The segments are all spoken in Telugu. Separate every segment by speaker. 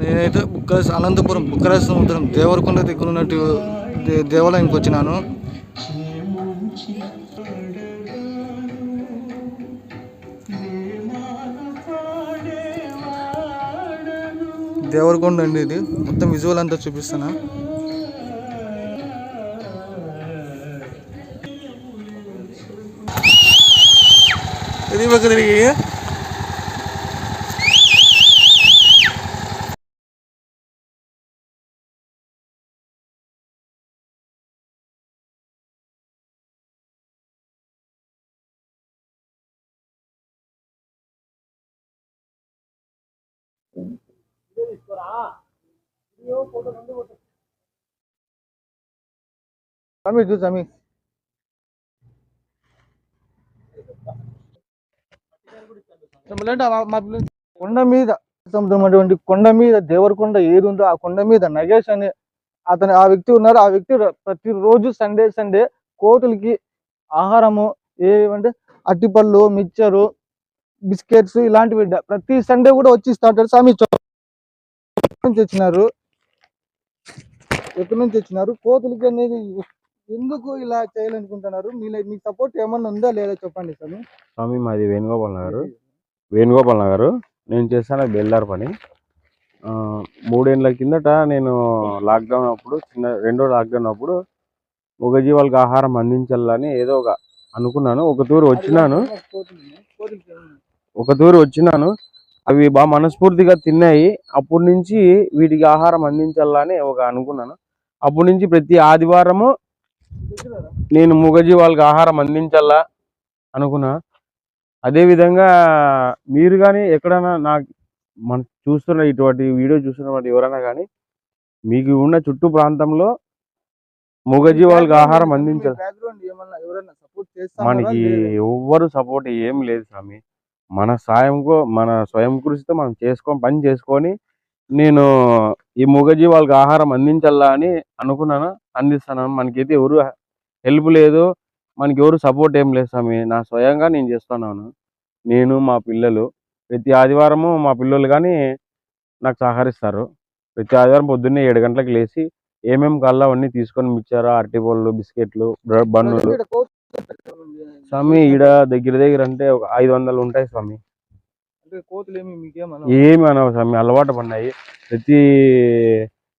Speaker 1: నేనైతే బుక్కర అనంతపురం బుక్కర సముద్రం దేవరకొండ దగ్గర ఉన్నట్టు దే- దేవాలయానికి వచ్చినాను. దేవరకొండ అండి ఇది. మొత్తం విజువల్ అంతా చూపిస్తాను ఇది పక్క తిరిగి. సమీ చూ సమీ. కొండ మీద సముద్రం అటువంటి కొండ మీద దేవరకొండ ఏది ఉందో ఆ కొండ మీద నగేష్ అనే అతను ఆ వ్యక్తి ఉన్నారు. ఆ వ్యక్తి ప్రతిరోజు సండే సండే కోతులకి ఆహారము ఏమంటే అట్టిపళ్ళు మిక్చరు బిస్కెట్స్ ఇలాంటివి ప్రతి సండే కూడా వచ్చి ఇస్తాంటారు స్వామి చూ- ఎక్కడి నుంచి వచ్చినారు? ఎక్కడి నుంచి వచ్చినారు? కోతులకి అనేది ఎందుకు ఇలా చేయాలనుకుంటున్నారు? మీ సపోర్ట్ ఏమన్నా ఉందా లేదా చెప్పండి స్వామి.
Speaker 2: స్వామి మాది వేణుగోపాల్ నగర్. వేణుగోపాల్ నగర్. నేను చేస్తాను బెల్దార్ పని. ఆ, మూడేళ్ళ కిందట నేను లాక్డౌన్ అప్పుడు చిన్న రెండో లాక్డౌన్ అప్పుడు మూగజీవాలకు ఆహారం అందించాలని ఏదో ఒక అనుకున్నాను. ఒక తూరు వచ్చినాను. ఒక తూరు వచ్చినాను. అవి బాగా మనస్ఫూర్తిగా తిన్నాయి. అప్పటి నుంచి వీటికి ఆహారం అందించాలని ఒక అనుకున్నాను. అప్పటి నుంచి ప్రతి ఆదివారము నేను మూగజీవాలకు ఆహారం అందించాలా అనుకున్నా. అదే విధంగా మీరు కానీ ఎక్కడైనా నాకు మన చూస్తున్న ఇటువంటి వీడియో చూస్తున్న ఎవరైనా కానీ మీకు ఉన్న చుట్టూ ప్రాంతంలో మూగజీవాలకు ఆహారం అందించాలి? మనకి ఎవ్వరు సపోర్ట్ ఏం లేదు స్వామి. మన సాయంకో మన స్వయం కృషితో మనం చేసుకొని పని చేసుకొని నేను ఈ మూగజీవాలకు ఆహారం అందించాలా అని అనుకున్నాను అందిస్తాను మనకైతే ఎవరు హెల్ప్ లేదు మనకి ఎవరు సపోర్ట్ ఏం లేదు స్వామి. నా స్వయంగా నేను చేస్తున్నాను. నేను మా పిల్లలు ప్రతి ఆదివారము మా పిల్లలు కానీ నాకు సహకరిస్తారు. ప్రతి ఆదివారం పొద్దున్నే ఏడు గంటలకు లేచి ఏమేమి కల్లా అవన్నీ తీసుకొని మిచ్చారు అరటి బిస్కెట్లు బ్రెడ్ బన్నులు స్వామి ఈడ దగ్గర దగ్గర అంటే ఒక ఐదు వందలు ఉంటాయి స్వామి.
Speaker 1: ఏమి
Speaker 2: ఏమి అనవు స్వామి అలవాటు పడినాయి. ప్రతి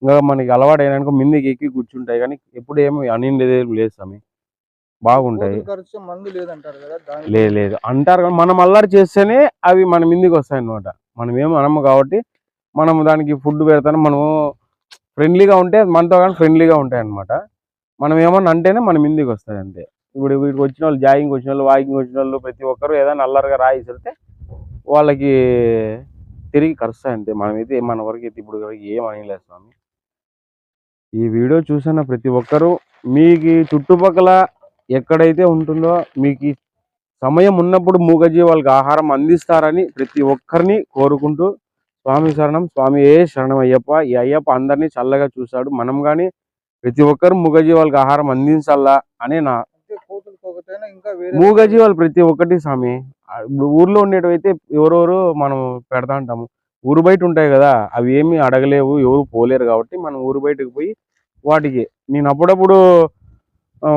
Speaker 2: ఇంకా మనకి అలవాటు అయినాక మిందికి ఎక్కి కూర్చుంటాయి కానీ ఎప్పుడు ఏమి అనిండేది లేదు స్వామి. బాగుంటాయి. లేదు లేదు అంటారు కానీ మనం అల్లరి చేస్తేనే అవి మన మిందికి వస్తాయి అన్నమాట. మనం ఏం అనము కాబట్టి మనం దానికి ఫుడ్ పెడతాను మనము ఫ్రెండ్లీగా ఉంటే మనతో కానీ ఫ్రెండ్లీగా ఉంటాయి అన్నమాట. మనం ఏమన్నా అంటేనే మన మిందికి వస్తాయి అంతే. ఇప్పుడు వీటికి వచ్చిన వాళ్ళు జాగింగ్ వచ్చిన వాళ్ళు వాకింగ్ వచ్చిన వాళ్ళు ప్రతి ఒక్కరు ఏదైనా అల్లరిగా రాయి వెళ్తే వాళ్ళకి తిరిగి కరుస్తాయి అంతే. మనమైతే మన వరకు అయితే ఇప్పుడు ఏం అనలేదు స్వామి. ఈ వీడియో చూసిన ప్రతి ఒక్కరూ మీకు చుట్టుపక్కల ఎక్కడైతే ఉంటుందో మీకు సమయం ఉన్నప్పుడు మూగజీవాలకు ఆహారం అందిస్తారని ప్రతి ఒక్కరిని కోరుకుంటూ స్వామి శరణం. స్వామి ఏ శరణం అయ్యప్ప ఈ అయ్యప్ప అందరినీ చల్లగా చూశాడు. మనం కానీ ప్రతి ఒక్కరు మూగజీవాలకు ఆహారం అందించాలా అని నా
Speaker 1: అంటే కోతులు ఒకటైనా ఇంకా వేరే
Speaker 2: మూగజీవాలు ప్రతి ఒక్కటి స్వామి. ఇప్పుడు ఊర్లో ఉండేటివైతే ఎవరెవరు మనం పెడతా ఉంటాము. ఊరు బయట ఉంటాయి కదా అవి ఏమి అడగలేవు ఎవరు పోలేరు కాబట్టి మనం ఊరు బయటకు పోయి వాటికి. నేను అప్పుడప్పుడు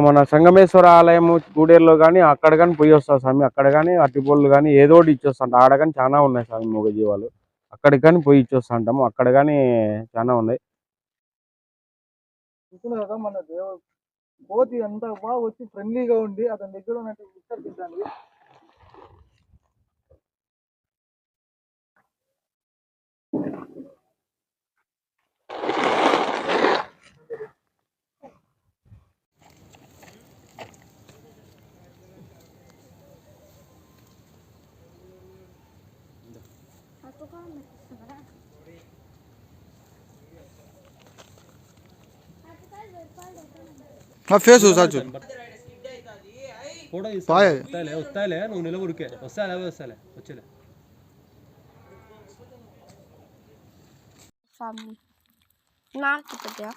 Speaker 2: మన సంగమేశ్వర ఆలయం గూడేరులో కానీ అక్కడ కానీ పోయి వస్తా స్వామి. అక్కడ కానీ అట్టిపొళ్ళు కానీ ఏదో ఒకటి ఇచ్చొస్తాంట ఆడ కానీ చాలా ఉన్నాయి స్వామి మూగజీవాలు. అక్కడికి కానీ పోయి ఇచ్చొస్తా ఉంటాము. అక్కడ కానీ చాలా ఉన్నాయి.
Speaker 1: మన కోతి అంతా బాగా వచ్చి ఫ్రెండ్లీగా ఉండి అతని దగ్గర ఉన్నట్టు ಹಾಂ ಫೇಸ್ ಯೂಸ್ ಆಚು
Speaker 3: ఫోటో
Speaker 1: పాయ
Speaker 3: వస్తాలే వస్తాలే నువ్వు నిలవ ఉరికే వస్తాలే అవే వస్తాలే వచ్చేలే
Speaker 4: నాకు పెట్టా